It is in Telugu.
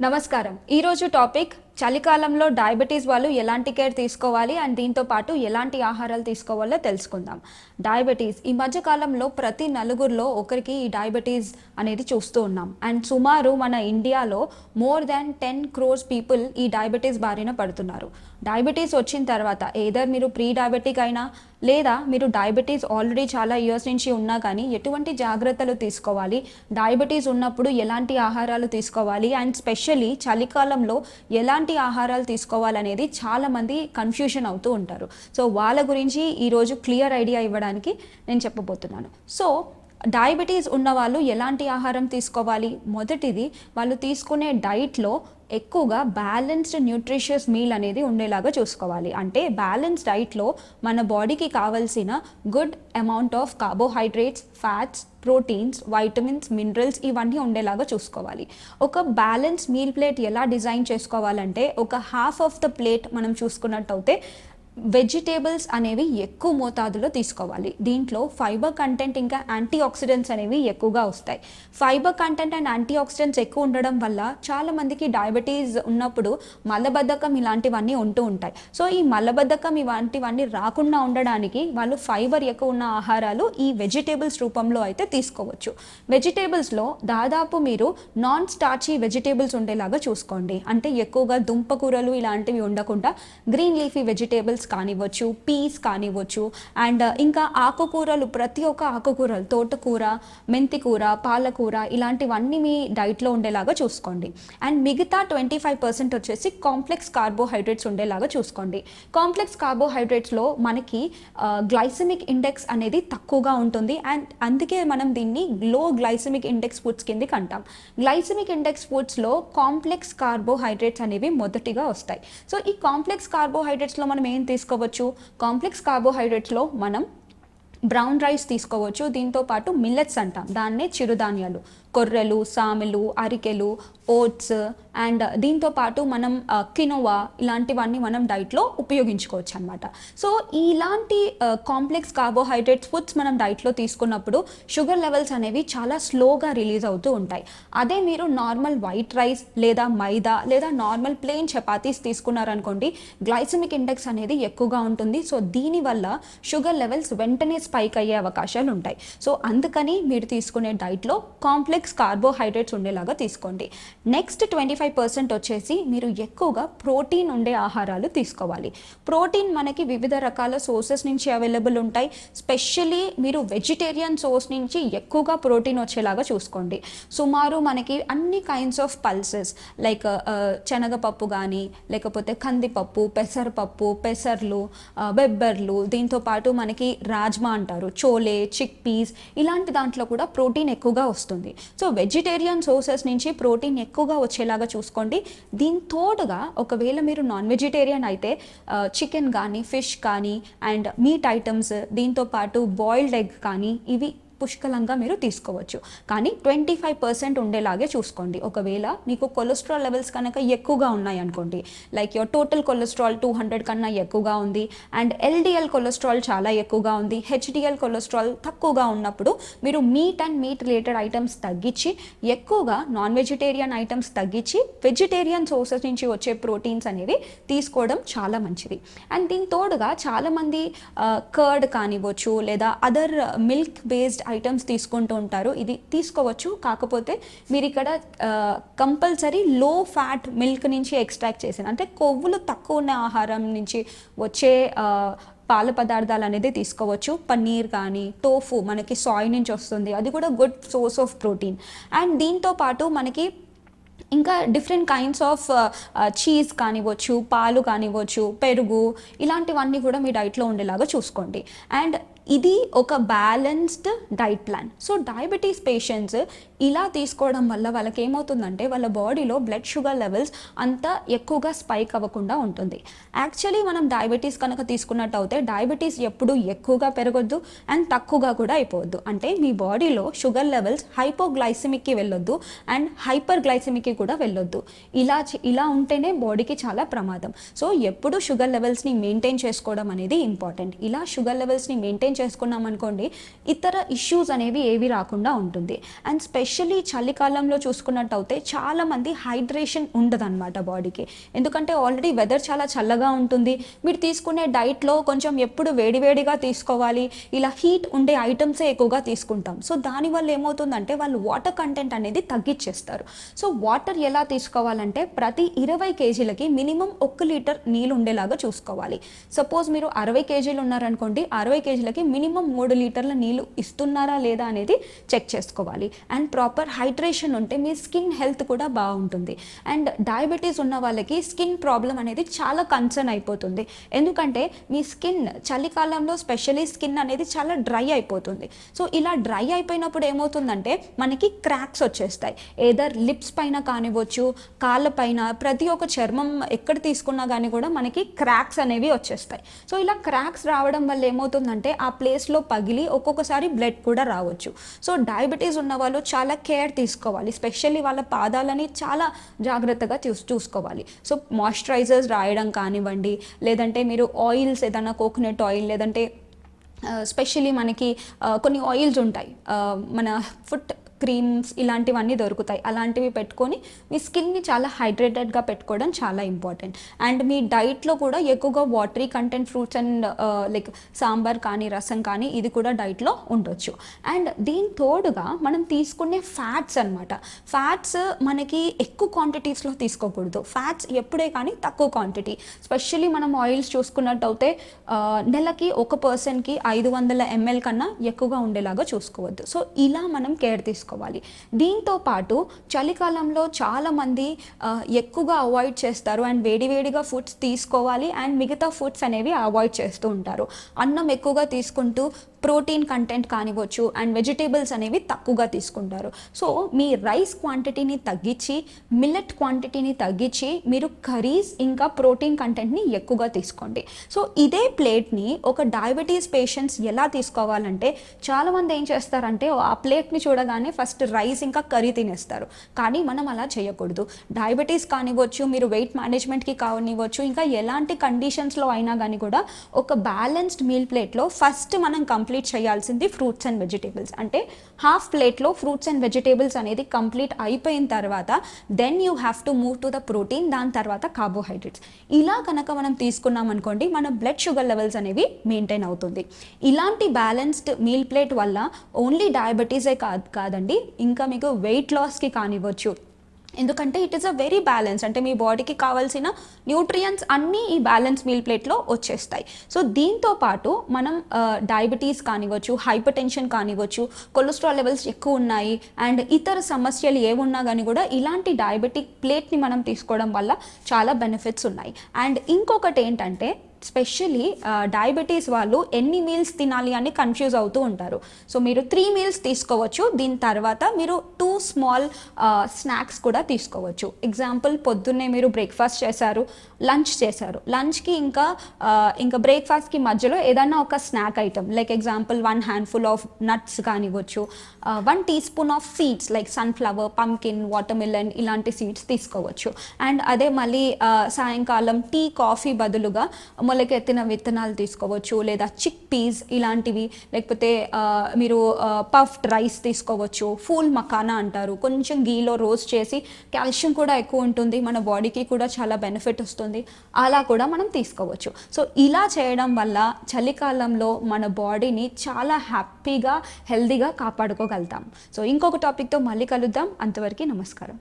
నమస్కారం. ఈరోజు టాపిక్ చలికాలంలో డయాబెటీస్ వాళ్ళు ఎలాంటి కేర్ తీసుకోవాలి అండ్ దీంతో పాటు ఎలాంటి ఆహారాలు తీసుకోవాలో తెలుసుకుందాం. డయాబెటీస్ ఈ మధ్య కాలంలో ప్రతి నలుగురిలో ఒకరికి ఈ డయాబెటీస్ అనేది చూస్తూ ఉన్నాం. అండ్ సుమారు మన ఇండియాలో more than ten crores people ఈ డయాబెటీస్ బారిన పడుతున్నారు. డయాబెటీస్ వచ్చిన తర్వాత ఏదర్ మీరు ప్రీ డయాబెటిక్ అయినా లేదా మీరు డయాబెటీస్ ఆల్రెడీ చాలా ఇయర్స్ నుంచి ఉన్నా కానీ ఎటువంటి జాగ్రత్తలు తీసుకోవాలి డయాబెటీస్ ఉన్నప్పుడు ఎలాంటి ఆహారాలు తీసుకోవాలి అండ్ స్పెషల్లీ చలికాలంలో ఎలాంటి ఆహారాలు తీసుకోవాలనేది చాలామంది కన్ఫ్యూషన్ అవుతూ ఉంటారు. సో వాళ్ళ గురించి ఈరోజు క్లియర్ ఐడియా ఇవ్వడానికి నేను చెప్పబోతున్నాను. సో డయాబెటీస్ ఉన్నవాళ్ళు ఎలాంటి ఆహారం తీసుకోవాలి? మొదటిది వాళ్ళు తీసుకునే డైట్లో ఎక్కువగా బ్యాలెన్స్డ్ న్యూట్రిషియస్ మీల్ అనేది ఉండేలాగా చూసుకోవాలి. అంటే బ్యాలెన్స్ డైట్లో మన బాడీకి కావాల్సిన good amount of carbohydrates fats proteins vitamins minerals ఇవన్నీ ఉండేలాగా చూసుకోవాలి. ఒక బ్యాలెన్స్ మీల్ ప్లేట్ ఎలా డిజైన్ చేసుకోవాలంటే ఒక హాఫ్ ఆఫ్ ద ప్లేట్ మనం చూసుకున్నట్టయితే వెజిటేబుల్స్ అనేవి ఎక్కువ మోతాదులో తీసుకోవాలి. దీంట్లో ఫైబర్ కంటెంట్ ఇంకా యాంటీ ఆక్సిడెంట్స్ అనేవి ఎక్కువగా వస్తాయి. Fibre content and antioxidants ఎక్కువ ఉండడం వల్ల చాలా మందికి డయాబెటీస్ ఉన్నప్పుడు మలబద్ధకం ఇలాంటివన్నీ ఉంటూ ఉంటాయి. సో ఈ మలబద్ధకం ఇలాంటివన్నీ రాకుండా ఉండడానికి వాళ్ళు ఫైబర్ ఎక్కువ ఉన్న ఆహారాలు ఈ వెజిటేబుల్స్ రూపంలో అయితే తీసుకోవచ్చు. వెజిటేబుల్స్లో దాదాపు మీరు నాన్ స్టార్చీ వెజిటేబుల్స్ ఉండేలాగా చూసుకోండి. అంటే ఎక్కువగా దుంపకూరలు ఇలాంటివి ఉండకుండా గ్రీన్ లీఫీ వెజిటేబుల్స్ కానివ్వచ్చు పీస్ కానివ్వచ్చు అండ్ uh, ఇంకా ఆకుకూరలు ప్రతి ఒక్క ఆకుకూరలు తోటకూర మెంతికూర పాలకూర ఇలాంటివన్నీ మీ డైట్లో ఉండేలాగా చూసుకోండి. అండ్ మిగతా ట్వంటీ ఫైవ్ పర్సెంట్ వచ్చేసి కాంప్లెక్స్ కార్బోహైడ్రేట్స్ ఉండేలాగా చూసుకోండి. కాంప్లెక్స్ కార్బోహైడ్రేట్స్లో మనకి uh, గ్లైసమిక్ ఇండెక్స్ అనేది తక్కువగా ఉంటుంది. అండ్ అందుకే మనం దీన్ని లో గ్లైసమిక్ ఇండెక్స్ ఫుడ్స్ కిందకి అంటాం. గ్లైసమిక్ ఇండెక్స్ ఫుడ్స్లో కాంప్లెక్స్ కార్బోహైడ్రేట్స్ అనేవి మొదటిగా వస్తాయి. సో ఈ కాంప్లెక్స్ కార్బోహైడ్రేట్స్లో మనం ఏం తీసుకోవచ్చు. కాంప్లెక్స్ కార్బోహైడ్రేట్స్లో మనం బ్రౌన్ రైస్ తీసుకోవచ్చు. దీంతో పాటు మిల్లెట్స్ అంటాం. దాన్నే చిరుధాన్యాలు. కొర్రెలు సామెలు అరికెలు ఓట్స్ అండ్ దీంతో పాటు మనం కినోవా ఇలాంటివన్నీ మనం డైట్లో ఉపయోగించుకోవచ్చు అనమాట సో ఇలాంటి కాంప్లెక్స్ కార్బోహైడ్రేట్స్ ఫుడ్స్ మనం డైట్లో తీసుకున్నప్పుడు షుగర్ లెవెల్స్ అనేవి చాలా స్లోగా రిలీజ్ అవుతూ ఉంటాయి. అదే మీరు నార్మల్ వైట్ రైస్ లేదా మైదా లేదా నార్మల్ ప్లెయిన్ చపాతీస్ తీసుకున్నారనుకోండి గ్లైసమిక్ ఇండెక్స్ అనేది ఎక్కువగా ఉంటుంది. సో దీనివల్ల షుగర్ లెవెల్స్ వెంటనే స్పైక్ అయ్యే అవకాశాలు ఉంటాయి. సో అందుకని మీరు తీసుకునే డైట్లో కాంప్లెక్స్ కార్బోహైడ్రేట్స్ ఉండేలాగా తీసుకోండి. నెక్స్ట్ ట్వంటీ ఫైవ్ పర్సెంట్ వచ్చేసి మీరు ఎక్కువగా ప్రోటీన్ ఉండే ఆహారాలు తీసుకోవాలి. ప్రోటీన్ మనకి వివిధ రకాల సోర్సెస్ నుంచి అవైలబుల్ ఉంటాయి. స్పెషల్లీ మీరు వెజిటేరియన్ సోర్స్ నుంచి ఎక్కువగా ప్రోటీన్ వచ్చేలాగా చూసుకోండి. సుమారు మనకి అన్ని కైండ్స్ ఆఫ్ పల్సెస్ లైక్ శనగపప్పు కానీ లేకపోతే కందిపప్పు పెసరపప్పు పెసర్లు uh, బెబ్బర్లు దీంతో పాటు మనకి రాజ్మా అంటారు. చోలే చిక్ పీస్ ఇలాంటి దాంట్లో కూడా ప్రోటీన్ ఎక్కువగా వస్తుంది. సో వెజిటేరియన్ సోర్సెస్ నుంచి ప్రోటీన్ ఎక్కువగా వచ్చేలాగా చూసుకోండి. దీని తోడుగా ఒకవేళ మీరు నాన్ వెజిటేరియన్ అయితే చికెన్ కానీ ఫిష్ కానీ అండ్ మీట్ ఐటమ్స్ దీంతో పాటు బాయిల్డ్ ఎగ్ కానీ ఇవి పుష్కలంగా మీరు తీసుకోవచ్చు. కానీ ట్వంటీ ఫైవ్ పర్సెంట్ ఉండేలాగే చూసుకోండి. ఒకవేళ మీకు కొలెస్ట్రాల్ లెవెల్స్ కనుక ఎక్కువగా ఉన్నాయి అనుకోండి like your total cholesterol two hundred కన్నా ఎక్కువగా ఉంది అండ్ ఎల్డిఎల్ కొలెస్ట్రాల్ చాలా ఎక్కువగా ఉంది హెచ్డిఎల్ కొలెస్ట్రాల్ తక్కువగా ఉన్నప్పుడు మీరు meat and meat related items తగ్గించి ఎక్కువగా నాన్ వెజిటేరియన్ ఐటమ్స్ తగ్గించి వెజిటేరియన్ సోర్సెస్ నుంచి వచ్చే ప్రోటీన్స్ అనేవి తీసుకోవడం చాలా మంచిది. అండ్ దీని తోడుగా చాలామంది కర్డ్ కానివ్వచ్చు లేదా అదర్ మిల్క్ బేస్డ్ ఐటమ్స్ తీసుకుంటూ ఉంటారు. ఇది తీసుకోవచ్చు. కాకపోతే మీరు ఇక్కడ కంపల్సరీ లో ఫ్యాట్ మిల్క్ నుంచి ఎక్స్ట్రాక్ట్ చేసిన అంటే కొవ్వులు తక్కువ ఉన్న ఆహారం నుంచి వచ్చే పాల పదార్థాలు అనేది తీసుకోవచ్చు. పన్నీర్ కానీ టోఫు మనకి సాయ్ నుంచి వస్తుంది. అది కూడా good source of protein and దీంతో పాటు మనకి ఇంకా డిఫరెంట్ కైండ్స్ ఆఫ్ చీజ్ కానివ్వచ్చు పాలు కానివ్వచ్చు పెరుగు ఇలాంటివన్నీ కూడా మీ డైట్లో ఉండేలాగా చూసుకోండి. అండ్ ఇది ఒక balanced diet plan so diabetes patients ఇలా తీసుకోవడం వల్ల వాళ్ళకి ఏమవుతుందంటే వాళ్ళ బాడీలో బ్లడ్ షుగర్ లెవెల్స్ అంత ఎక్కువగా స్పైక్ అవ్వకుండా ఉంటుంది. యాక్చువల్లీ మనం డయాబెటీస్ కనుక తీసుకున్నట్టు అయితే డయాబెటీస్ ఎప్పుడు ఎక్కువగా పెరగొద్దు అండ్ తక్కువగా కూడా అయిపోవద్దు. అంటే మీ బాడీలో షుగర్ లెవెల్స్ హైపోగ్లైసిమిక్కి వెళ్ళొద్దు అండ్ హైపర్ గ్లైసిమిక్కి కూడా వెళ్ళొద్దు. ఇలా ఇలా ఉంటేనే బాడీకి చాలా ప్రమాదం. సో ఎప్పుడు షుగర్ లెవెల్స్ని మెయింటైన్ చేసుకోవడం అనేది ఇంపార్టెంట్ ఇలా షుగర్ లెవెల్స్ని మెయింటైన్ చేసుకున్నాం అనుకోండి ఇతర ఇష్యూస్ అనేవి ఏవి రాకుండా ఉంటుంది. అండ్ స్పెషల్ స్పెషల్లీ చలికాలంలో చూసుకున్నట్టయితే చాలామంది హైడ్రేషన్ ఉండదన్నమాట బాడీకి. ఎందుకంటే ఆల్రెడీ వెదర్ చాలా చల్లగా ఉంటుంది. మీరు తీసుకునే డైట్లో కొంచెం ఎప్పుడు వేడివేడిగా తీసుకోవాలి. ఇలా హీట్ ఉండే ఐటమ్సే ఎక్కువగా తీసుకుంటాం. సో దానివల్ల ఏమవుతుందంటే వాళ్ళు వాటర్ కంటెంట్ అనేది తగ్గించేస్తారు సో వాటర్ ఎలా తీసుకోవాలంటే ప్రతి ఇరవై కేజీలకి మినిమం ఒక్క లీటర్ నీళ్ళు ఉండేలాగా చూసుకోవాలి. సపోజ్ మీరు అరవై కేజీలు ఉన్నారనుకోండి అరవై కేజీలకి మినిమం మూడు లీటర్ల నీళ్ళు ఇస్తున్నారా లేదా అనేది చెక్ చేసుకోవాలి. అండ్ ప్రాపర్ హైడ్రేషన్ ఉంటే మీ స్కిన్ హెల్త్ కూడా బాగుంటుంది. అండ్ డయాబెటీస్ ఉన్న వాళ్ళకి స్కిన్ ప్రాబ్లం అనేది చాలా కన్సర్న్ అయిపోతుంది. ఎందుకంటే మీ స్కిన్ చలికాలంలో స్పెషలీ స్కిన్ అనేది చాలా డ్రై అయిపోతుంది. సో ఇలా డ్రై అయిపోయినప్పుడు ఏమవుతుందంటే మనకి క్రాక్స్ వచ్చేస్తాయి. ఏదర్ లిప్స్ పైన కానివ్వచ్చు కాళ్ళ పైన ప్రతి ఒక్క చర్మం ఎక్కడ తీసుకున్నా కానీ కూడా మనకి క్రాక్స్ అనేవి వచ్చేస్తాయి. సో ఇలా క్రాక్స్ రావడం వల్ల ఏమవుతుందంటే ఆ ప్లేస్లో పగిలి ఒక్కొక్కసారి బ్లడ్ కూడా రావచ్చు. సో డయాబెటీస్ ఉన్న వాళ్ళు చాలా కేర్ తీసుకోవాలి. స్పెషల్లీ వాళ్ళ పాదాలని చాలా జాగ్రత్తగా చూ చూసుకోవాలి. సో మాయిశ్చరైజర్స్ రాయడం కానివ్వండి లేదంటే మీరు ఆయిల్స్ ఏదైనా కోకోనట్ ఆయిల్ లేదంటే uh, స్పెషల్లీ మనకి uh, కొన్ని ఆయిల్స్ ఉంటాయి. Uh, మన ఫుట్ క్రీమ్స్ ఇలాంటివన్నీ దొరుకుతాయి. అలాంటివి పెట్టుకొని మీ స్కిన్ని చాలా హైడ్రేటెడ్గా పెట్టుకోవడం చాలా ఇంపార్టెంట్. అండ్ మీ డైట్లో కూడా ఎక్కువగా watery content fruits and like sambar కానీ రసం కానీ ఇది కూడా డైట్లో ఉండొచ్చు. అండ్ దీని తోడుగా మనం తీసుకునే ఫ్యాట్స్ అన్నమాట. ఫ్యాట్స్ మనకి ఎక్కువ క్వాంటిటీస్లో తీసుకోకూడదు. ఫ్యాట్స్ ఎప్పుడే కానీ తక్కువ క్వాంటిటీ స్పెషల్లీ మనం ఆయిల్స్ చూసుకున్నట్టయితే నెలకి ఒక పర్సన్కి ఐదు వందల ఎంఎల్ కన్నా ఎక్కువగా ఉండేలాగా చూసుకోవద్దు. సో ఇలా మనం కేర్ తీసుకోవాలి దీంతో పాటు చలికాలంలో చాలామంది ఎక్కువగా అవాయిడ్ చేస్తారు. అండ్ వేడివేడిగా ఫుడ్స్ తీసుకోవాలి. అండ్ మిగతా ఫుడ్స్ అనేవి అవాయిడ్ చేస్తూ ఉంటారు. అన్నం ఎక్కువగా తీసుకుంటూ ప్రోటీన్ కంటెంట్ కానివ్వచ్చు అండ్ వెజిటేబుల్స్ అనేవి తక్కువగా తీసుకుంటారు. సో మీ రైస్ క్వాంటిటీని తగ్గించి మిల్లెట్ క్వాంటిటీని తగ్గించి మీరు కర్రీస్ ఇంకా ప్రోటీన్ కంటెంట్ని ఎక్కువగా తీసుకోండి. సో ఇదే ప్లేట్ని ఒక డయాబెటీస్ పేషెంట్స్ ఎలా తీసుకోవాలంటే చాలామంది ఏం చేస్తారంటే ఆ ప్లేట్ని చూడగానే ఫస్ట్ రైస్ ఇంకా కర్రీ తినేస్తారు. కానీ మనం అలా చేయకూడదు. డయాబెటీస్ కానివ్వచ్చు మీరు వెయిట్ మేనేజ్మెంట్కి కానివ్వచ్చు ఇంకా ఎలాంటి కండిషన్స్లో అయినా కానీ కూడా ఒక బ్యాలెన్స్డ్ మీల్ ప్లేట్లో ఫస్ట్ మనం కంప్లీట్ కంప్లీట్ చేయాల్సింది ఫ్రూట్స్ అండ్ వెజిటేబుల్స్ అంటే హాఫ్ ప్లేట్లో ఫ్రూట్స్ అండ్ వెజిటేబుల్స్ అనేది కంప్లీట్ అయిపోయిన తర్వాత then you have to move to the protein దాని తర్వాత కార్బోహైడ్రేట్స్ ఇలా కనుక మనం తీసుకున్నాం అనుకోండి మన బ్లడ్ షుగర్ లెవెల్స్ అనేవి మెయింటైన్ అవుతుంది. ఇలాంటి బ్యాలెన్స్డ్ మీల్ ప్లేట్ వల్ల ఓన్లీ డయాబెటీసే కాదు కాదండి ఇంకా మీకు వెయిట్ లాస్కి కానివ్వచ్చు. ఎందుకంటే it is a very balance అంటే మీ బాడీకి కావాల్సిన న్యూట్రియంట్స్ అన్నీ ఈ బ్యాలెన్స్ మీల్ ప్లేట్లో వచ్చేస్తాయి. సో దీంతో పాటు మనం డయాబెటీస్ కానివ్వచ్చు హైపర్ టెన్షన్ కానివ్వచ్చు కొలెస్ట్రాల్ లెవెల్స్ ఎక్కువ ఉన్నాయి అండ్ ఇతర సమస్యలు ఏమున్నా కానీ కూడా ఇలాంటి డయాబెటిక్ ప్లేట్ని మనం తీసుకోవడం వల్ల చాలా బెనిఫిట్స్ ఉన్నాయి. అండ్ ఇంకొకటి ఏంటంటే స్పెషలీ డయాబెటీస్ uh, వాళ్ళు ఎన్ని మీల్స్ తినాలి అని కన్ఫ్యూజ్ అవుతూ ఉంటారు. సో మీరు త్రీ మీల్స్ తీసుకోవచ్చు. దీని తర్వాత మీరు టూ స్మాల్ స్నాక్స్ కూడా తీసుకోవచ్చు. ఎగ్జాంపుల్ పొద్దున్నే మీరు బ్రేక్ఫాస్ట్ చేశారు లంచ్ చేశారు. లంచ్కి ఇంకా uh, ఇంకా బ్రేక్ఫాస్ట్కి మధ్యలో ఏదైనా ఒక snack item like example one handful of nuts కానివ్వచ్చు one tea spoon of seeds like sunflower pumpkin watermelon ఇలాంటి సీడ్స్ తీసుకోవచ్చు. అండ్ అదే మళ్ళీ uh, సాయంకాలం టీ కాఫీ బదులుగా మొలకెత్తిన విత్తనాలు తీసుకోవచ్చు లేదా చిక్ పీస్ ఇలాంటివి లేకపోతే మీరు పఫ్డ్ రైస్ తీసుకోవచ్చు ఫూల్ మకానా అంటారు. కొంచెం గీలో రోస్ట్ చేసి కాల్షియం కూడా ఎక్కువ ఉంటుంది మన బాడీకి కూడా చాలా బెనిఫిట్ వస్తుంది. అలా కూడా మనం తీసుకోవచ్చు. సో ఇలా చేయడం వల్ల చలికాలంలో మన బాడీని చాలా హ్యాపీగా హెల్దీగా కాపాడుకోగలుగుతాం. సో ఇంకొక టాపిక్తో మళ్ళీ కలుద్దాం. అంతవరకు నమస్కారం.